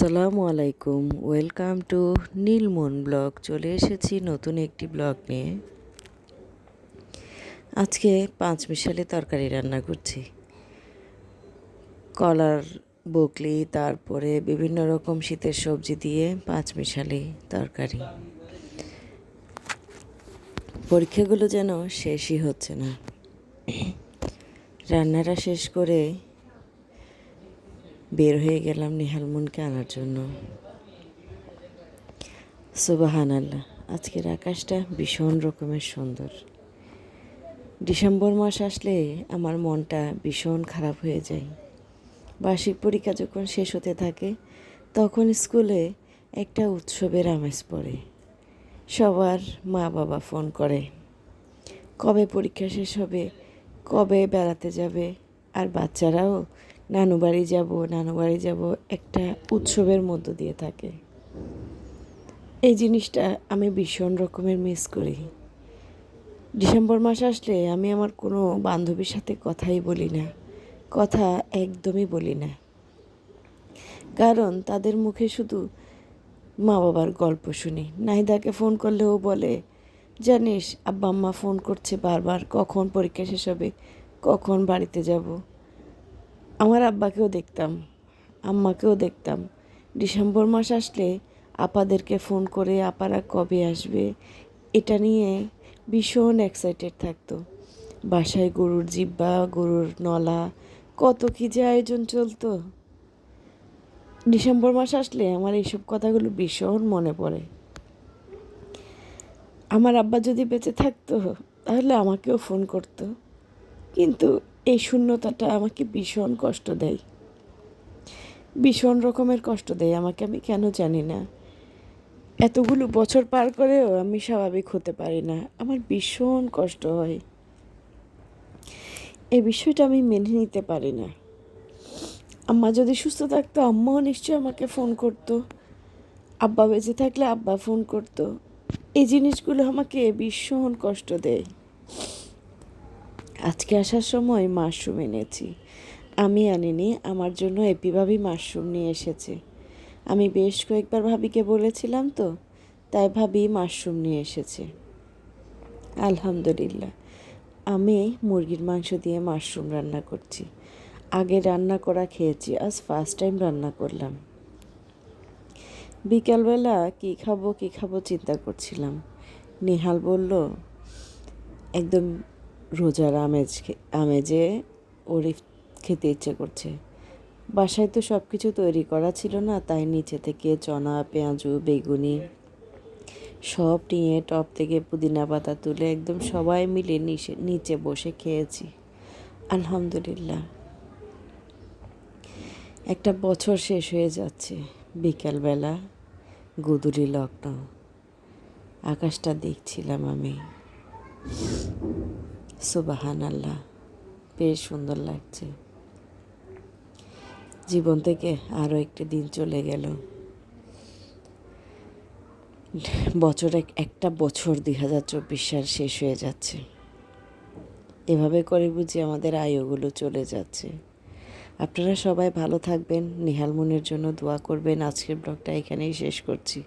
আসসালামু আলাইকুম। Welcome to Nilmon blog. চলে এসেছি নতুন একটি ব্লগ নিয়ে। আজকে পাঁচ মিশালি তরকারি রান্না করছি। কলার বকলি, তারপরে বিভিন্ন রকম শীতের সবজি দিয়ে পাঁচ মিশালি তরকারি। পরীক্ষাগুলো যেন শেষই হচ্ছে না। রান্নাটা শেষ করে বের হয়ে গেলাম নিহালমুনকে আনার জন্য। সুবাহান আল্লাহ আজকের আকাশটা ভীষণ রকমের সুন্দর। ডিসেম্বর মাস আসলে আমার মনটা ভীষণ খারাপ হয়ে যায়। বার্ষিক পরীক্ষা যখন শেষ হতে থাকে, তখন স্কুলে একটা উৎসবের আমেজ পড়ে। সবার মা বাবা ফোন করে, কবে পরীক্ষা শেষ হবে? কবে বেড়াতে যাবে? আর বাচ্চারাও নানু বাড়ি যাব, নানু বাড়ি যাব একটা উৎসবের মধ্য দিয়ে থাকে। এই জিনিসটা আমি ভীষণ রকমের মিস করি। ডিসেম্বর মাস আসলে আমি আমার কোনো বান্ধবীর সাথে কথাই বলি না। কথা একদমই বলি না। কারণ তাদের মুখে শুধু মা বাবার গল্প শুনি। নাহিদাকে ফোন করলে ও বলে, জানিস আব্বা আম্মা ফোন করছে বারবার, কখন পরীক্ষা শেষ হবে, কখন বাড়িতে যাব? আমার আব্বাকেও দেখতাম, আম্মাকেও দেখতাম। ডিসেম্বর মাস আসলে আপাদেরকে ফোন করে, আপারা কবে আসবে? এটা নিয়ে ভীষণ এক্সাইটেড থাকতো। বাসায় গরুর জিব্বা গরুর নলা, কত কী যে আয়োজন চলতো। ডিসেম্বর মাস আসলে আমার এইসব কথাগুলো ভীষণ মনে পড়ে। আমার আব্বা যদি বেঁচে থাকতো, তাহলে আমাকেও ফোন করতো। কিন্তু এই শূন্যতাটা আমাকে ভীষণ কষ্ট দেয়। ভীষণ রকমের কষ্ট দেয়, আমাকে আমি কেন জানি না। এতগুলো বছর পার করেও আমি স্বাভাবিক হতে পারি না। আমার ভীষণ কষ্ট হয়। এই বিষয়টা আমি মেনে নিতে পারি না। আম্মা যদি সুস্থ থাকতো, আম্মাও নিশ্চয়ই আমাকে ফোন করতো। আব্বা বেঁচে থাকলে আব্বা ফোন করতো। এই জিনিসগুলো আমাকে ভীষণ কষ্ট দেয়। আজকে আসার সময় মাশরুম এনেছি। আমি আনিনি, আমার জন্য এপিভাবি মাশরুম নিয়ে এসেছে। আমি বেশ কয়েকবার ভাবিকে বলেছিলাম তো, তাই ভাবি মাশরুম নিয়ে এসেছে। আলহামদুলিল্লাহ, আমি মুরগির মাংস দিয়ে মাশরুম রান্না করছি। আগে রান্না করা খেয়েছি, আজ ফার্স্ট টাইম রান্না করলাম। বিকালবেলা কী খাব কী খাব চিন্তা করছিলাম। নিহাল বলল, একদম রোজার আমেজ আমেজে ওরই খেতে ইচ্ছে করছে। বাসায় তো সব কিছু তৈরি করা ছিল না, তাই নিচে থেকে চনা, পেঁয়াজু, বেগুনি সব নিয়ে টপ থেকে পুদিনা পাতা তুলে একদম সবাই মিলে নিচে নিচে বসে খেয়েছি। আলহামদুলিল্লাহ। একটা বছর শেষ হয়ে যাচ্ছে, বিকালবেলা গুদুরি লগ্ন। আকাশটা দেখছিলাম আমি। সুবাহান আল্লাহ বেশ সুন্দর লাগছে। জীবন থেকে আরও একটি দিন চলে গেল। বছর এক, একটা বছর দুই হাজার চব্বিশ সাল শেষ হয়ে যাচ্ছে। এভাবে করে বুঝি আমাদের আয়ুগুলো চলে যাচ্ছে। আপনারা সবাই ভালো থাকবেন। নিহাল মনের জন্য দোয়া করবেন। আজকের ব্লগটা এখানেই শেষ করছি।